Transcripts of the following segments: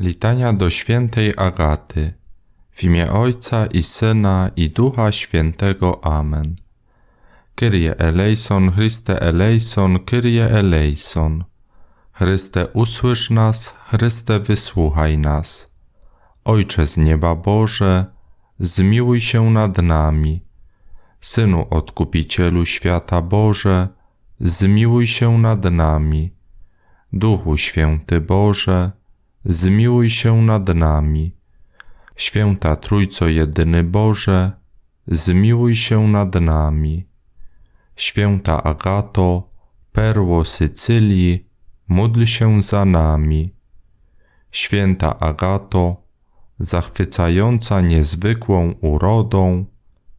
Litania do świętej Agaty. W imię Ojca i Syna i Ducha Świętego. Amen. Kyrie eleison, Chryste eleison, Kyrie eleison. Chryste usłysz nas, Chryste wysłuchaj nas. Ojcze z nieba Boże, zmiłuj się nad nami. Synu Odkupicielu świata Boże, zmiłuj się nad nami. Duchu Święty Boże, zmiłuj się nad nami. Święta Trójco Jedyny Boże, zmiłuj się nad nami. Święta Agato, perło Sycylii, módl się za nami. Święta Agato, zachwycająca niezwykłą urodą,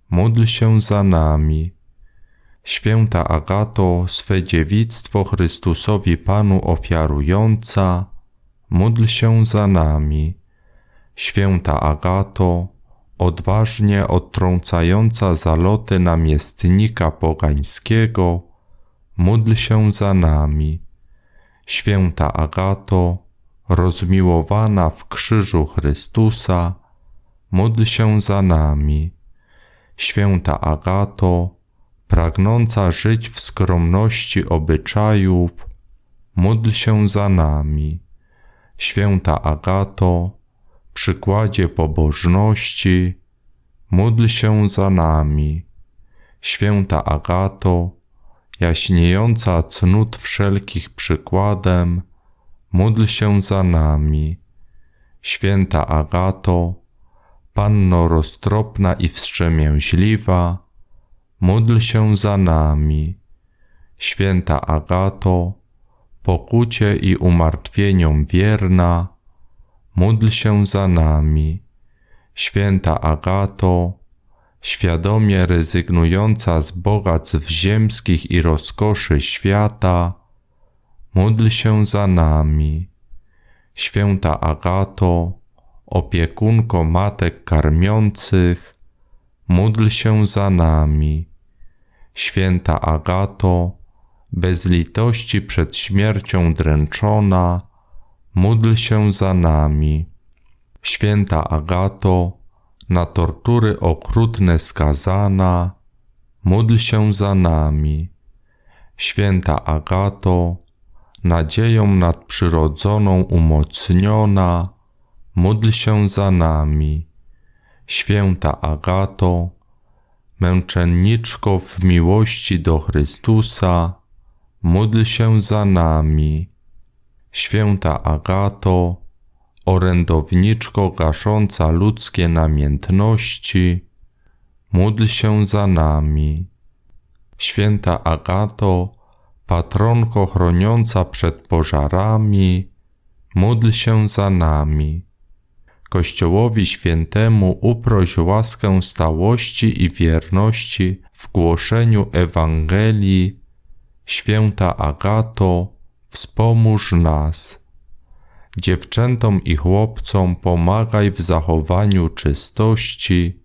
módl się za nami. Święta Agato, swe dziewictwo Chrystusowi Panu ofiarująca, módl się za nami. Święta Agato, odważnie odtrącająca zaloty namiestnika pogańskiego, módl się za nami. Święta Agato, rozmiłowana w krzyżu Chrystusa, módl się za nami. Święta Agato, pragnąca żyć w skromności obyczajów, módl się za nami. Święta Agato, przykładzie pobożności, módl się za nami. Święta Agato, jaśniejąca cnót wszelkich przykładem, módl się za nami. Święta Agato, Panno roztropna i wstrzemięźliwa, módl się za nami. Święta Agato, pokucie i umartwieniom wierna, módl się za nami. Święta Agato, świadomie rezygnująca z bogactw ziemskich i rozkoszy świata, módl się za nami. Święta Agato, opiekunko matek karmiących, módl się za nami. Święta Agato, bez litości przed śmiercią dręczona, módl się za nami. Święta Agato, na tortury okrutne skazana, módl się za nami. Święta Agato, nadzieją nadprzyrodzoną umocniona, módl się za nami. Święta Agato, męczenniczko w miłości do Chrystusa, módl się za nami. Święta Agato, orędowniczko gasząca ludzkie namiętności, módl się za nami. Święta Agato, patronko chroniąca przed pożarami, módl się za nami. Kościołowi świętemu uproś łaskę stałości i wierności w głoszeniu Ewangelii. Święta Agato, wspomóż nas. Dziewczętom i chłopcom pomagaj w zachowaniu czystości.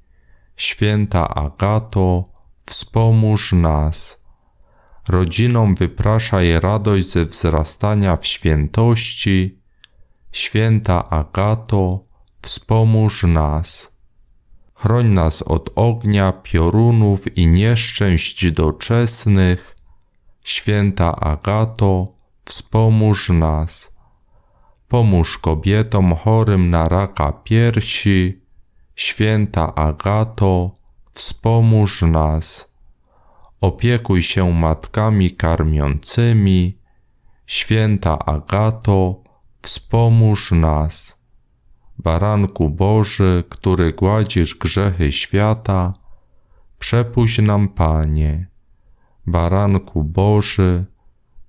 Święta Agato, wspomóż nas. Rodzinom wypraszaj radość ze wzrastania w świętości. Święta Agato, wspomóż nas. Chroń nas od ognia, piorunów i nieszczęść doczesnych. Święta Agato, wspomóż nas. Pomóż kobietom chorym na raka piersi. Święta Agato, wspomóż nas. Opiekuj się matkami karmiącymi. Święta Agato, wspomóż nas. Baranku Boży, który gładzisz grzechy świata, przepuść nam, Panie. Baranku Boży,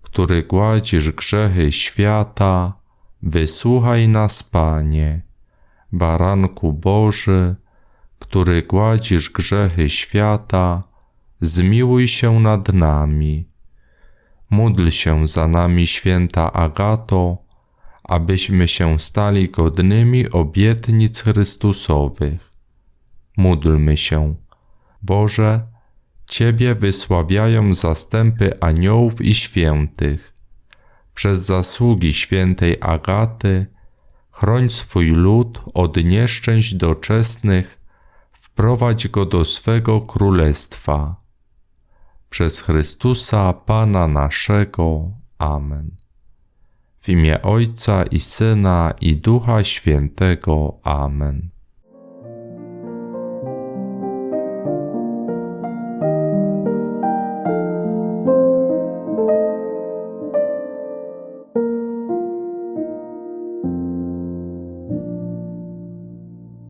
który gładzisz grzechy świata, wysłuchaj nas, Panie. Baranku Boży, który gładzisz grzechy świata, zmiłuj się nad nami. Módl się za nami, święta Agato, abyśmy się stali godnymi obietnic Chrystusowych. Módlmy się. Boże, Ciebie wysławiają zastępy aniołów i świętych. Przez zasługi świętej Agaty Chroń swój lud od nieszczęść doczesnych, wprowadź go do swego królestwa. Przez Chrystusa Pana naszego. Amen. W imię Ojca i Syna i Ducha Świętego. Amen.